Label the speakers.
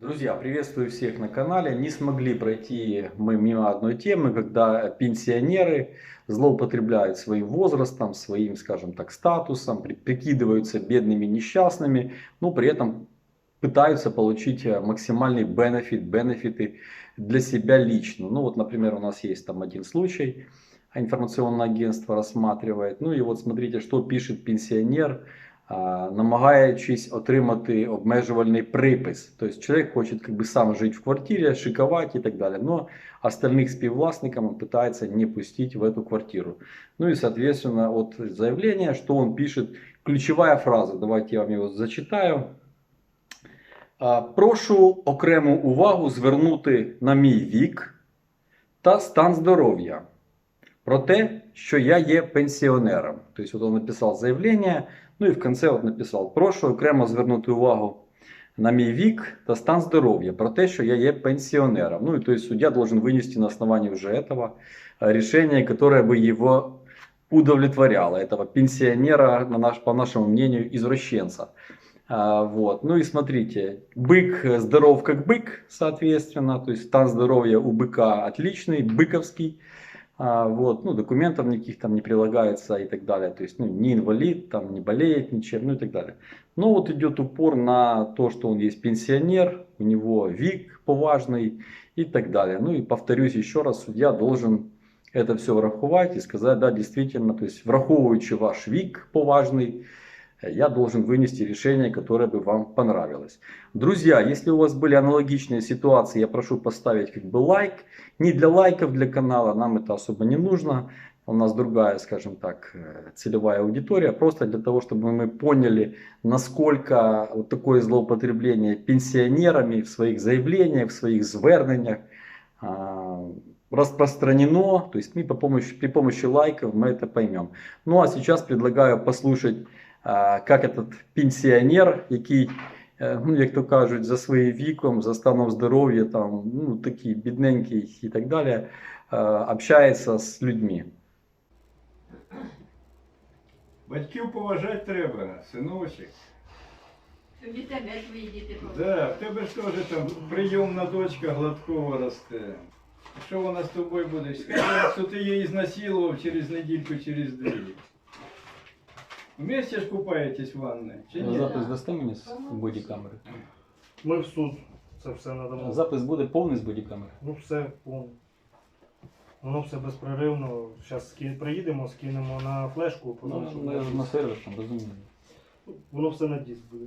Speaker 1: Друзья, приветствую всех на канале. Не смогли пройти мы мимо одной темы, когда пенсионеры злоупотребляют своим возрастом, своим, скажем так, статусом, при- прикидываются бедными несчастными, но при этом пытаются получить э, максимальный бенефит, бенефиты для себя лично. Ну вот, например, у нас есть там один случай, а информационное агентство рассматривает. Ну і от смотрите, що пише пенсіонер, а, намагаючись отримати обмежувальний припис. Тобто чоловік хоче как бы, сам жити в квартирі, шиковать і так далі. Но остальных співвласникам он пытается не пустить в эту квартиру. Ну и, соответственно, от заявления, что он пишет, ключевая фраза, давайте я вам його зачитаю. А, Прошу окрему увагу звернути на мій вік та стан здоров'я. Про те, що я є пенсіонером. Тобто, от він написав заявлення, ну і в кінці от написав: Прошу окремо звернути увагу на мій вік та стан здоров'я, про те, що я є пенсіонером. Ну і то есть судья должен вынести на основании уже этого э, решение, которое бы его удовлетворяло, этого пенсионера, на наш, по нашему мнению, извращенца. А, Вот. Ну и смотрите, бык э, здоров как бык, соответственно, то есть стан здоровья у быка отличный, быковский. А, Вот, ну, документов никаких там не прилагается и так далее. То есть, ну, не инвалид, там, не болеет ничем, ну и так далее. Но вот идет упор на то, что он есть пенсионер, у него вик поважный и так далее. Ну и повторюсь еще раз, судья должен это все враховать и сказать, да, действительно, то есть враховываючи ваш вик поважный, я должен вынести решение, которое бы вам понравилось. Друзья, если у вас были аналогичные ситуации, я прошу поставить как бы лайк. Не для лайков для канала, нам это особо не нужно. У нас другая, скажем так, э, целевая аудитория. Просто для того, чтобы мы поняли, насколько вот такое злоупотребление пенсионерами в своих заявлениях, в своих звернениях а, распространено. То есть мы по помощи, при помощи лайков мы это поймем. Ну а сейчас предлагаю послушать, как этот пенсионер, який Е, ну, як то кажуть, за своїм віком, за станом здоров'я, там, ну, такий бідненький і так далі, е, общається з людьми.
Speaker 2: Батьків поважати треба, синочок.
Speaker 3: Тобі тебе твої діти
Speaker 2: Да, в тебе ж теж там прийомна дочка гладкова росте. Що вона з тобою буде? Скаже, що ти її знасилував через недільку, через дві. Вместе ж купаєтесь в ванной? Чи ні?
Speaker 3: Запис
Speaker 1: дасте мені з бодікамери?
Speaker 4: Ми в суд це все надамо.
Speaker 1: Запис буде повний з бодікамери.
Speaker 4: Ну все, повно. Воно все безпреривно. Зараз приїдемо, скинемо на флешку,
Speaker 1: Ну,
Speaker 4: щоб на
Speaker 1: сервер там розумію.
Speaker 4: воно все на диск буде.